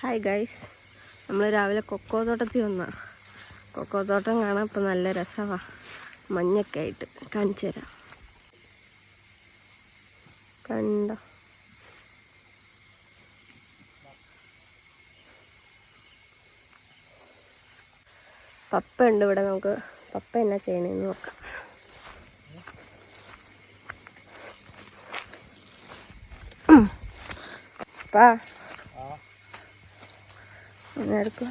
Hi guys നമ്മൾ രാവിലെ cocoa തോട്ടത്തിൽ വന്ന കൊക്കോ തോട്ടം കാണാൻ ഇപ്പം നല്ല രസമാണ് മഞ്ഞൊക്കെ ആയിട്ട് കാണിച്ചു തരാം. കണ്ടോ? പപ്പ ഉണ്ട് ഇവിടെ. നമുക്ക് പപ്പ എന്നാ ചെയ്യണേന്ന് നോക്കാം. പാ എന്നാ എടുക്കുക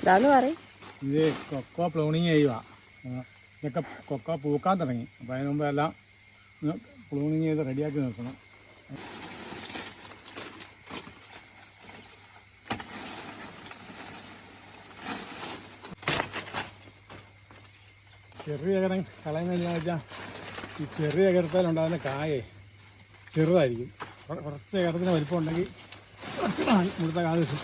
ഇതാന്ന് പറയും. ഇത് കൊക്കോ പ്ലൂണിങ് ചെയ്യുക ഇതൊക്കെ കൊക്ക പൂക്കാൻ തുടങ്ങി. അപ്പോൾ അതിന് മുമ്പ് എല്ലാം പ്ലൂണിങ് ചെയ്ത് റെഡിയാക്കി നിർത്തണം. ചെറിയ ഏകരം കളയുന്നതെന്ന് വെച്ചാൽ ഈ ചെറിയ ഏകരത്തിലുണ്ടാകുന്ന കായേ ചെറുതായിരിക്കും. കുറച്ച് അകരത്തിന് വലിപ്പം ഉണ്ടെങ്കിൽ ഇവിടുത്തെ കാത് കിട്ടും.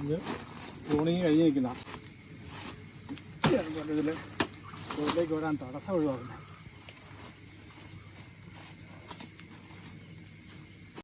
ഇത്. പ്രൂണിങ് കഴിഞ്ഞ് നിൽക്കുന്ന. ഇതിൽ ഇതിലേക്ക് വരാൻ തടസ്സം ഒഴിവാക്കുന്നത്